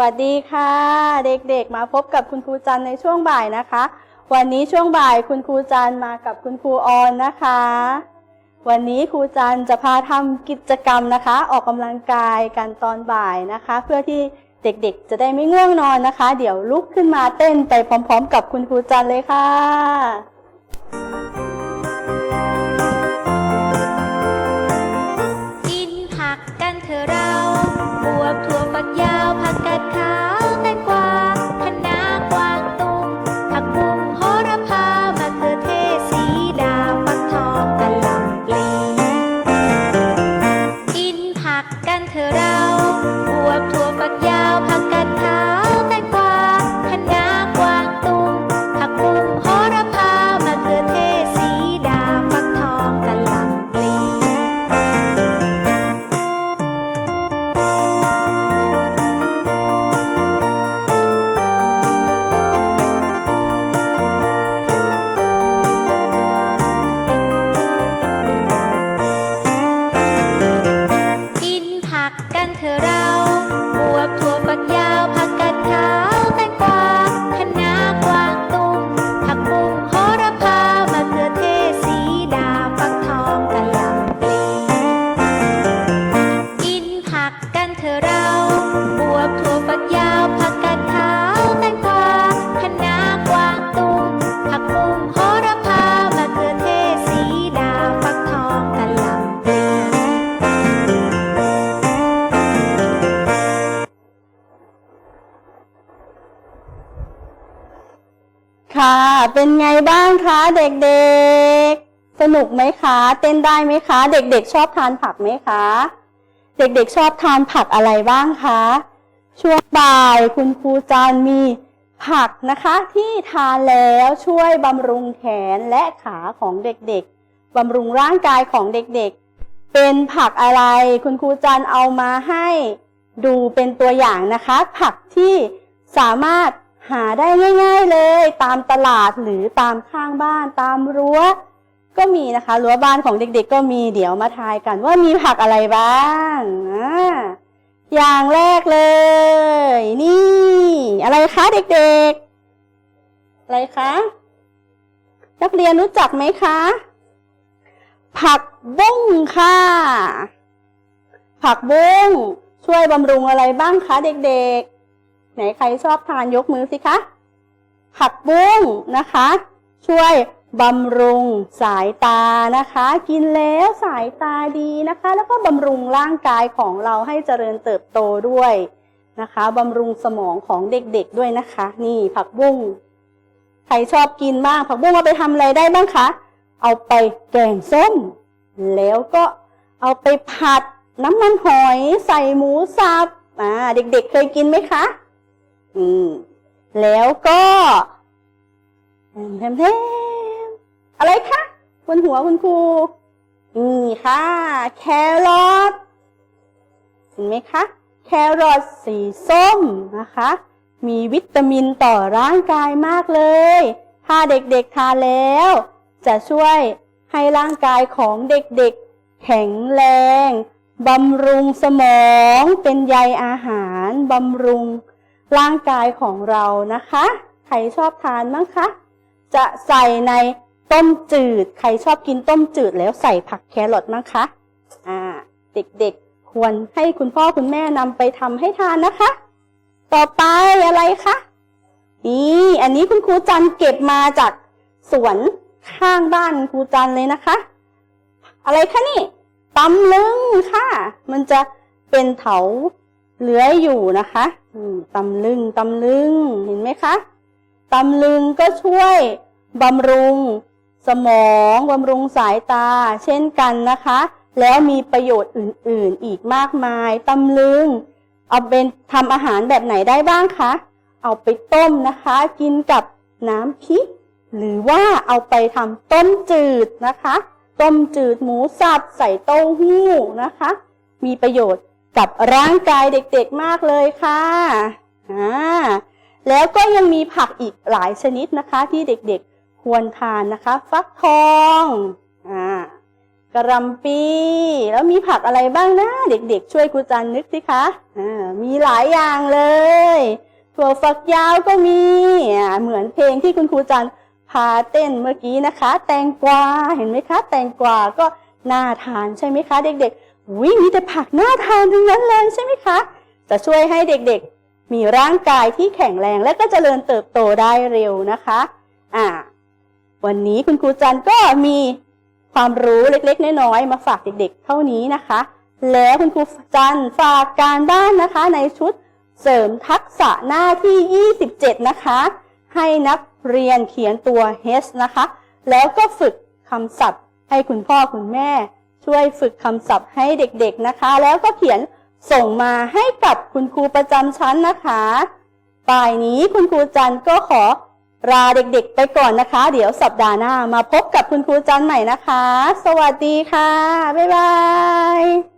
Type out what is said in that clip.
วัสดีค่ะ เด็กๆ มาพบกับคุณครูจันในช่วงบ่ายนะคะ วันนี้ช่วงบ่ายคุณครูจันมากับคุณครูออนนะคะ วันนี้ครูจันจะพาทำกิจกรรมนะคะ ออกกำลังกายกันตอนบ่ายนะคะ เพื่อที่เด็กๆ จะได้ไม่ง่วงนอนนะคะ เดี๋ยวลุกขึ้นมาเต้นไปพร้อม ๆ กับคุณครูจันเลยค่ะ วบถั่วฝักยาว กันเถอเราบวบถั่วฝักยาวผักกาดขาวแตงกวาคะน้ากวางตุ้งผักบุ้งโหระพามะเขือเทศสีดาฟักทองกะหล่ำปลีค่ะ เป็นไงบ้างคะเด็กๆ สนุกไหมคะ เต้นได้ไหมคะ เด็กๆ ชอบทานผักไหมคะ เด็กๆชอบทานผักอะไรบ้างคะ ช่วงบ่ายคุณครูจันมีผักนะคะที่ทานแล้วช่วยบำรุงแขนและขาของเด็กๆบำรุงร่างกายของเด็กๆ เป็นผักอะไรคุณครูจันเอามาให้ดูเป็นตัวอย่างนะคะ ผักที่สามารถหาได้ง่าย ๆเลย ตามตลาดหรือตามข้างบ้านตามรั้ว ก็มีนะคะรั้วบ้านของเด็กๆ ก็มีเดี๋ยวมาทายกัน ว่ามีผักอะไรบ้างอ่าอย่างแรกเลย นี่ อะไรคะเด็กๆ อะไรคะนักเรียนรู้จักไหมคะ ผักบุ้งค่ะ ผักบุ้งช่วยบำรุงอะไรบ้างคะเด็กๆ ไหนใครชอบทานยกมือสิคะ ผักบุ้งนะคะ ช่วย บำรุงสายตานะคะ กินแล้วสายตาดีนะคะ แล้วก็บำรุงร่างกายของเราให้เจริญเติบโตด้วยนะคะบำรุงสมองของเด็กๆด้วยนะคะ นี่ผักบุ้งใครชอบกินบ้างผักบุ้งเอาไปทำอะไรได้บ้างคะ เอาไปแกงส้ม แล้วก็เอาไปผัดน้ำมันหอยใส่หมูสับอ่าเด็กๆเคยกินไหมคะ อืม แล้วก็แทมแทม อะไรคะบนหัวคุณครูนี่ค่ะ แครอทเห็นไหมคะ แครอทสีส้มนะคะ มีวิตามินต่อร่างกายมากเลย ถ้าเด็กๆทานแล้ว จะช่วยให้ร่างกายของเด็กๆ แข็งแรง บำรุงสมองเป็นใยอาหาร บำรุงร่างกายของเรานะคะ ใครชอบทานมั้งคะ จะใส่ใน ต้มจืด ใครชอบกินต้มจืดแล้วใส่ผักแครอทมั้งคะอ่าเด็กๆ ควรให้คุณพ่อคุณแม่นำไปทำให้ทานนะคะ ต่อไปอะไรคะ นี่อันนี้คุณครูจันเก็บมาจากสวนข้างบ้านครูจันเลยนะคะ อะไรคะนี่ตำลึงค่ะ มันจะเป็นเถาเลื้อยอยู่นะคะอืมตำลึงตำลึงเห็นไหมคะตำลึงก็ช่วยบำรุง สมองบำรุงสายตา เช่นกันนะคะ แล้วมีประโยชน์อื่นๆ อีกมากมายตำลึง เอาเป็นทำอาหารแบบไหนได้บ้างคะ เอาไปต้มนะคะ กินกับน้ำพริก หรือว่าเอาไปทำต้มจืดนะคะ ต้มจืดหมูสับใส่เต้าหู้นะคะ มีประโยชน์กับร่างกายเด็กๆมากเลยค่ะอ่าแล้วก็ยังมีผักอีกหลายชนิดนะคะที่เด็กๆ ควรทานนะคะ ฟักทองอ่ากระหลำปี แล้วมีผักอะไรบ้างนะ เด็กๆ ช่วยครูจันนึกสิคะอ่ามีหลายอย่างเลยถั่วฝักยาวก็มีอ่าเหมือนเพลงที่คุณครูจันพาเต้นเมื่อกี้นะคะ แตงกวาเห็นไหมคะ แตงกวาก็น่าทานใช่ไหมคะ เด็กๆอุ้ยมีแต่ผักน่าทานทั้งนั้นเลยใช่ไหมคะ จะช่วยให้เด็กๆ มีร่างกายที่แข็งแรงและก็เจริญเติบโตได้เร็วนะคะ อ่า วันนี้คุณครูจันก็มีความรู้เล็กๆ น้อยๆ มาฝากเด็กๆ เท่านี้นะคะ แล้วคุณครูจันฝากการบ้านนะคะในชุดเสริมทักษะหน้าที่ 27 นะคะ ให้นักเรียนเขียนตัว H นะคะ แล้วก็ฝึกคำศัพท์ ให้คุณพ่อคุณแม่ ช่วยฝึกคำศัพท์ให้เด็กๆนะคะ แล้วก็เขียนส่งมาให้กับคุณครูประจำชั้นนะคะป่ายนี้คุณครูจันก็ขอ ลาเด็กๆไปก่อนนะคะ เดี๋ยวสัปดาห์หน้ามาพบกับคุณครูจันใหม่นะคะ สวัสดีค่ะ บ๊ายบาย